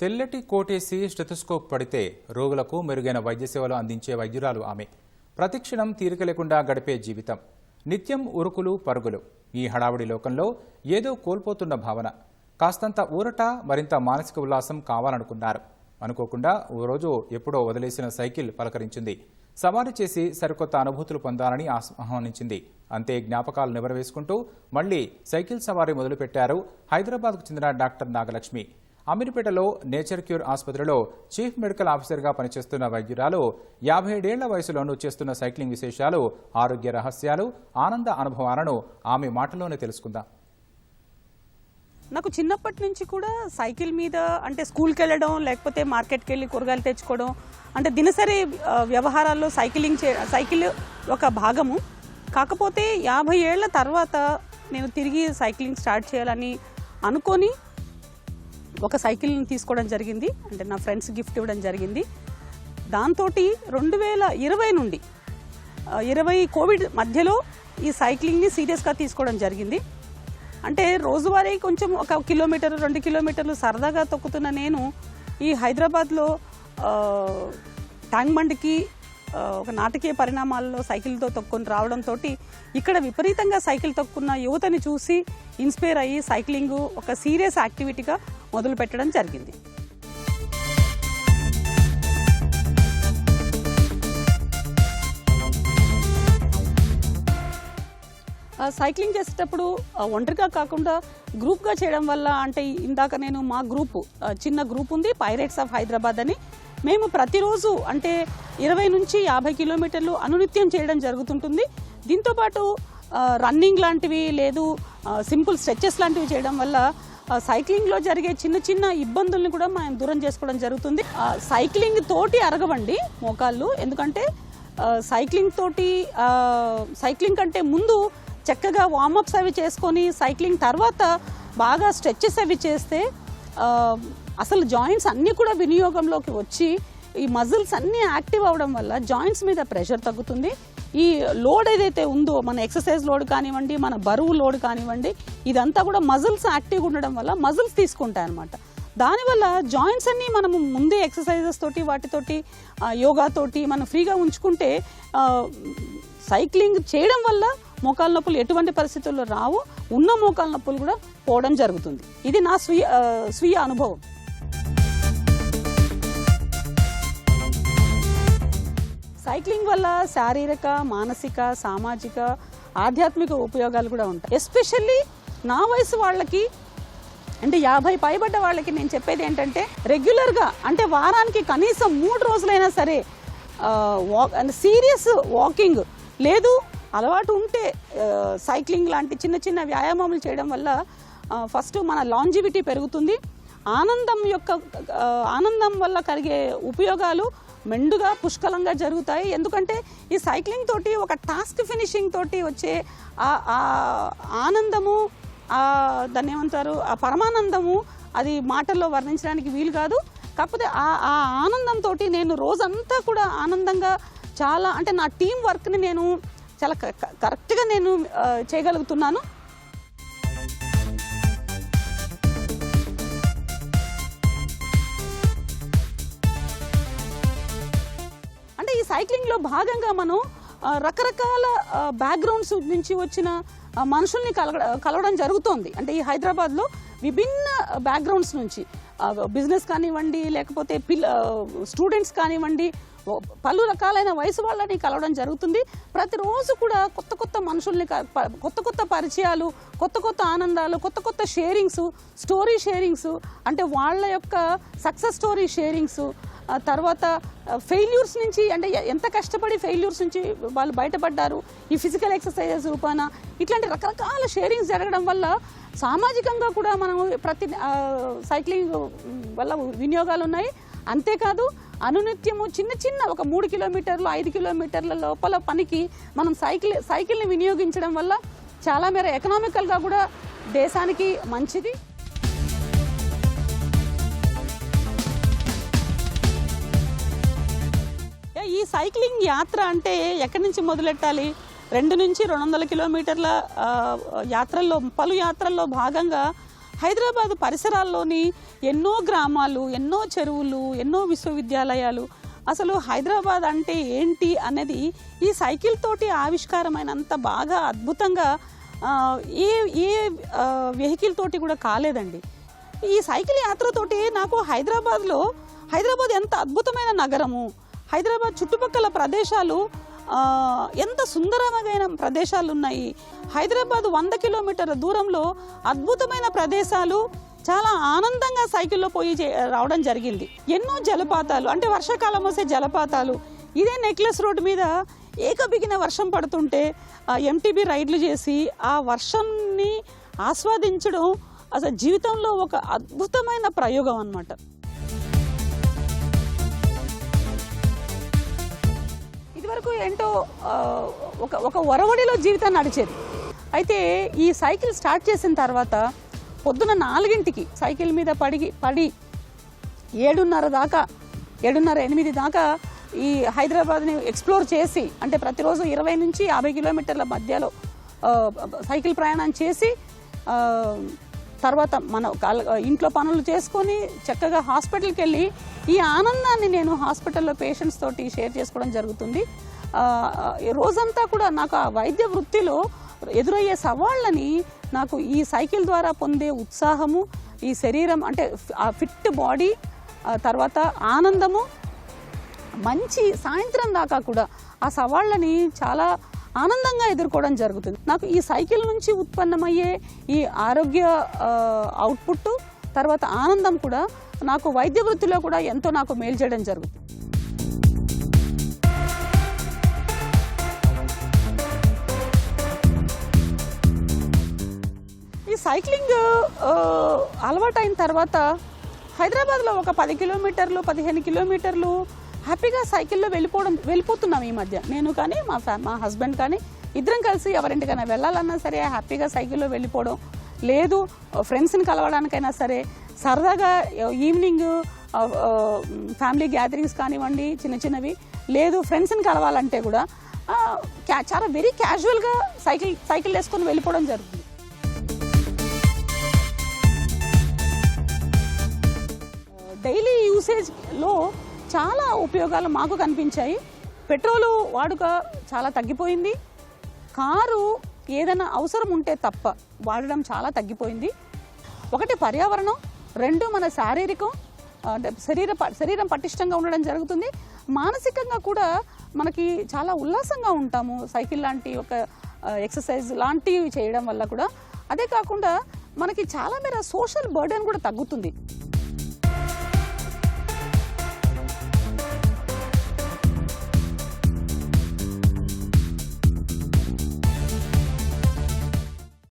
తెల్లటి కోటేసి స్టెథోస్కోప్ పడితే రోగులకు మెరుగైన వైద్య సేవలు అందించే వైద్యురాలు ఆమె. ప్రతిక్షణం తీరిక లేకుండా గడిపే జీవితం. నిత్యం ఉరుకులు పరుగులు. ఈ హడావుడి లోకంలో ఏదో కోల్పోతున్న భావన. కాస్తంత ఊరట మరింత మానసిక ఉల్లాసం కావాలనుకున్నారు. అనుకోకుండా ఓ రోజు ఎప్పుడో వదిలేసిన సైకిల్ పలకరించింది. సవారీ చేసి సరికొత్త అనుభూతులు పొందాలని ఆహ్వానించింది. అంతే జ్ఞాపకాలు నివరవేసుకుంటూ మళ్ళీ సైకిల్ సవారీ మొదలుపెట్టారు హైదరాబాద్కు చెందిన డాక్టర్ నాగలక్ష్మి. అమీర్పేటలో నేచర్ క్యూర్ ఆసుపత్రిలో చీఫ్ మెడికల్ ఆఫీసర్గా పనిచేస్తున్న వైద్యురాలు యాభై ఏడేళ్ళ వయసులోనూ చేస్తున్న సైక్లింగ్ విశేషాలు ఆరోగ్య రహస్యాలు ఆనంద అనుభవాలను ఆమె మాటలోనే తెలుసుకుందాం. నాకు చిన్నప్పటి నుంచి కూడా సైకిల్ మీద అంటే స్కూల్కి వెళ్ళడం లేకపోతే మార్కెట్కి వెళ్ళి కూరగాయలు తెచ్చుకోవడం అంటే దినసరి వ్యవహారాల్లో సైకిలింగ్ చే సైకిల్ ఒక భాగము. కాకపోతే యాభై ఏళ్ళ తర్వాత నేను తిరిగి సైక్లింగ్ స్టార్ట్ చేయాలని అనుకొని ఒక సైకిల్ని తీసుకోవడం జరిగింది. అంటే నా ఫ్రెండ్స్ గిఫ్ట్ ఇవ్వడం జరిగింది. దాంతో రెండు వేల ఇరవై నుండి ఇరవై కోవిడ్ మధ్యలో ఈ సైక్లింగ్ని సీరియస్గా తీసుకోవడం జరిగింది. అంటే రోజువారీ కొంచెం ఒక కిలోమీటర్ రెండు కిలోమీటర్లు సరదాగా తొక్కుతున్న నేను ఈ హైదరాబాద్లో ట్యాంక్ బండ్కి ఒక నాటకీయ పరిణామాల్లో సైకిల్తో తొక్కుని రావడంతో ఇక్కడ విపరీతంగా సైకిల్ తొక్కున్న యువతని చూసి ఇన్స్పైర్ అయ్యి సైక్లింగ్ ఒక సీరియస్ యాక్టివిటీగా మొదలు పెట్టడం జరిగింది సైక్లింగ్ చేసేటప్పుడు ఒంటరిగా కాకుండా గ్రూప్గా చేయడం వల్ల అంటే ఇందాక నేను మా గ్రూపు చిన్న గ్రూప్ ఉంది పైరేట్స్ ఆఫ్ హైదరాబాద్ అని. మేము ప్రతిరోజు అంటే ఇరవై నుంచి యాభై కిలోమీటర్లు అనునిత్యం చేయడం జరుగుతుంటుంది. దీంతోపాటు రన్నింగ్ లాంటివి లేదు సింపుల్ స్ట్రెచెస్ లాంటివి చేయడం వల్ల సైక్లింగ్లో జరిగే చిన్న చిన్న ఇబ్బందుల్ని కూడా మనం దూరం చేసుకోవడం జరుగుతుంది. సైక్లింగ్ తోటి అరగవండి మోకాళ్ళు. ఎందుకంటే సైక్లింగ్ తోటి సైక్లింగ్ కంటే ముందు చక్కగా వార్మప్స్ అవి చేసుకొని సైక్లింగ్ తర్వాత బాగా స్ట్రెచెస్ అవి చేస్తే అసలు జాయింట్స్ అన్నీ కూడా వినియోగంలోకి వచ్చి ఈ మజిల్స్ అన్నీ యాక్టివ్ అవడం వల్ల జాయింట్స్ మీద ప్రెషర్ తగ్గుతుంది. ఈ లోడ్ ఏదైతే ఉందో మన ఎక్సర్సైజ్ లోడ్ కానివ్వండి మన బరువు లోడ్ కానివ్వండి ఇదంతా కూడా మజిల్స్ యాక్టివ్గా ఉండడం వల్ల మజిల్స్ తీసుకుంటాయి అనమాట దానివల్ల జాయింట్స్ అన్నీ మనము ముందే ఎక్సర్సైజెస్ తోటి వాటితోటి యోగాతోటి మనం ఫ్రీగా ఉంచుకుంటే సైక్లింగ్ చేయడం వల్ల మోకాల నొప్పులు ఎటువంటి పరిస్థితుల్లో రావు ఉన్న మోకాల నొప్పులు కూడా పోవడం జరుగుతుంది. ఇది నా స్వీయ స్వీయ అనుభవం. సైక్లింగ్ వల్ల శారీరక మానసిక సామాజిక ఆధ్యాత్మిక ఉపయోగాలు కూడా ఉంటాయి. ఎస్పెషల్లీ నా వయసు వాళ్ళకి అంటే యాభై పైబడ్డ వాళ్ళకి నేను చెప్పేది ఏంటంటే రెగ్యులర్గా అంటే వారానికి కనీసం మూడు రోజులైనా సరే వాక్ సీరియస్ వాకింగ్ లేదు అలవాటు ఉంటే సైక్లింగ్ లాంటి చిన్న చిన్న వ్యాయామాలు చేయడం వల్ల ఫస్ట్ మన లాంజివిటీ పెరుగుతుంది. ఆనందం యొక్క ఆనందం వల్ల కలిగే ఉపయోగాలు మెండుగా పుష్కలంగా జరుగుతాయి. ఎందుకంటే ఈ సైక్లింగ్ తోటి ఒక టాస్క్ ఫినిషింగ్ తోటి వచ్చే ఆ ఆనందము దాన్ని ఏమంటారు ఆ పరమానందము అది మాటల్లో వర్ణించడానికి వీలు కాదు. కాకపోతే ఆ ఆ ఆనందంతో నేను రోజంతా కూడా ఆనందంగా చాలా అంటే నా టీం వర్క్ని నేను చాలా క- క- కరెక్ట్గా నేను చేయగలుగుతున్నాను. సైక్లింగ్లో భాగంగా మనం రకరకాల బ్యాక్గ్రౌండ్స్ నుంచి వచ్చిన మనుషుల్ని కలగ కలవడం జరుగుతోంది. అంటే ఈ హైదరాబాద్లో విభిన్న బ్యాక్గ్రౌండ్స్ నుంచి బిజినెస్ కానివ్వండి లేకపోతే పిల్ల స్టూడెంట్స్ కానివ్వండి పలు రకాలైన వయసు వాళ్ళని కలవడం జరుగుతుంది. ప్రతిరోజు కూడా కొత్త కొత్త మనుషుల్ని క- కొత్త కొత్త పరిచయాలు కొత్త కొత్త ఆనందాలు కొత్త కొత్త షేరింగ్స్ స్టోరీ షేరింగ్స్ అంటే వాళ్ళ యొక్క సక్సెస్ స్టోరీ షేరింగ్స్ తర్వాత ఫెయిల్యూర్స్ నుంచి అంటే ఎంత కష్టపడి ఫెయిల్యూర్స్ నుంచి వాళ్ళు బయటపడ్డారు ఈ ఫిజికల్ ఎక్సర్సైజెస్ రూపాన ఇట్లాంటి రకరకాల షేరింగ్స్ జరగడం వల్ల సామాజికంగా కూడా మనం ప్రతి సైక్లింగ్ వల్ల వినియోగాలు ఉన్నాయి అంతేకాదు అనునిత్యము చిన్న చిన్న ఒక మూడు కిలోమీటర్లు ఐదు కిలోమీటర్ల లోపల పనికి మనం సైకిల్ సైకిల్ని వినియోగించడం వల్ల చాలా మేర ఎకనామికల్గా కూడా దేశానికి మంచిది. సైక్లింగ్ యాత్ర అంటే ఎక్కడి నుంచి మొదలెట్టాలి? రెండు నుంచి రెండు వందల కిలోమీటర్ల యాత్రల్లో పలు యాత్రల్లో భాగంగా హైదరాబాద్ పరిసరాల్లోని ఎన్నో గ్రామాలు ఎన్నో చెరువులు ఎన్నో విశ్వవిద్యాలయాలు అసలు హైదరాబాద్ అంటే ఏంటి అనేది ఈ సైకిల్ తోటి ఆవిష్కారమైనంత బాగా అద్భుతంగా ఏ ఏ వెహికల్ తోటి కూడా కాలేదండి. ఈ సైకిల్ యాత్రతోటి నాకు హైదరాబాద్లో హైదరాబాద్ ఎంత అద్భుతమైన నగరము హైదరాబాద్ చుట్టుపక్కల ప్రదేశాలు ఎంత సుందరమైన ప్రదేశాలు ఉన్నాయి హైదరాబాద్ వంద కిలోమీటర్ల దూరంలో అద్భుతమైన ప్రదేశాలు చాలా ఆనందంగా సైకిల్లో పోయి చే- రావడం జరిగింది. ఎన్నో జలపాతాలు అంటే వర్షాకాలం వస్తే జలపాతాలు. ఇదే నెక్లెస్ రోడ్ మీద ఏకబిగిన వర్షం పడుతుంటే ఎంటీబీ రైడ్లు చేసి ఆ వర్షంని ఆస్వాదించడం అసలు జీవితంలో ఒక అద్భుతమైన ప్రయోగం అన్నమాట. వరకు ఏంటో ఒక ఒక ఒరవడిలో జీవితాన్ని నడిచేది. అయితే ఈ సైకిల్ స్టార్ట్ చేసిన తర్వాత పొద్దున నాలుగింటికి సైకిల్ మీద పడి పడి ఏడున్నర దాకా ఏడున్నర ఎనిమిది దాకా ఈ హైదరాబాద్ని ఎక్స్ప్లోర్ చేసి అంటే ప్రతిరోజు ఇరవై నుంచి యాభై కిలోమీటర్ల మధ్యలో సైకిల్ ప్రయాణం చేసి తర్వాత మన ఇంట్లో పనులు చేసుకొని చక్కగా హాస్పిటల్కి వెళ్ళి ఈ ఆనందాన్ని నేను హాస్పిటల్లో పేషెంట్స్ తోటి షేర్ చేసుకోవడం జరుగుతుంది. రోజంతా కూడా నాకు ఆ వైద్య వృత్తిలో ఎదురయ్యే సవాళ్ళని నాకు ఈ సైకిల్ ద్వారా పొందే ఉత్సాహము ఈ శరీరం అంటే ఆ ఫిట్ బాడీ తర్వాత ఆనందము మంచి సాయంత్రం దాకా కూడా ఆ సవాళ్ళని చాలా ఆనందంగా ఎదుర్కోవడం జరుగుతుంది. నాకు ఈ సైకిల్ నుంచి ఉత్పన్నమయ్యే ఈ ఆరోగ్య అవుట్పుట్ తర్వాత ఆనందం కూడా నాకు వైద్య వృత్తిలో కూడా ఎంతో నాకు మేలు చేయడం జరుగుతుంది. ఈ సైక్లింగ్ అలవాటైన తర్వాత హైదరాబాద్లో ఒక పది కిలోమీటర్లు పదిహేను కిలోమీటర్లు హ్యాపీగా సైకిల్లో వెళ్ళిపోవడం వెళ్ళిపోతున్నాం ఈ మధ్య. నేను కానీ మా ఫ్యా మా హస్బెండ్ కానీ ఇద్దరం కలిసి ఎవరింటికైనా వెళ్ళాలన్నా సరే హ్యాపీగా సైకిల్లో వెళ్ళిపోవడం. లేదు ఫ్రెండ్స్ని కలవడానికైనా సరే సరదాగా ఈవినింగ్ ఫ్యామిలీ గ్యాదరింగ్స్ కానివ్వండి చిన్న చిన్నవి. లేదు ఫ్రెండ్స్ని కలవాలంటే కూడా క్యా- చాలా వెరీ క్యాజువల్గా సైకిల్ సైకిల్ వేసుకొని వెళ్ళిపోవడం జరుగుతుంది. డైలీ యూసేజ్లో చాలా ఉపయోగాలు మాకు కనిపించాయి. పెట్రోలు వాడుక చాలా తగ్గిపోయింది. కారు ఏదైనా అవసరం ఉంటే తప్ప వాడడం చాలా తగ్గిపోయింది. ఒకటి పర్యావరణం రెండు మన శారీరకం అంటే శరీర ప- శరీరం పటిష్టంగా ఉండడం జరుగుతుంది. మానసికంగా కూడా మనకి చాలా ఉల్లాసంగా ఉంటాము. సైకిల్ లాంటి ఒక ఎక్సర్సైజ్ లాంటివి చేయడం వల్ల కూడా. అదే కాకుండా మనకి చాలా మేర సోషల్ బర్డెన్ కూడా తగ్గుతుంది.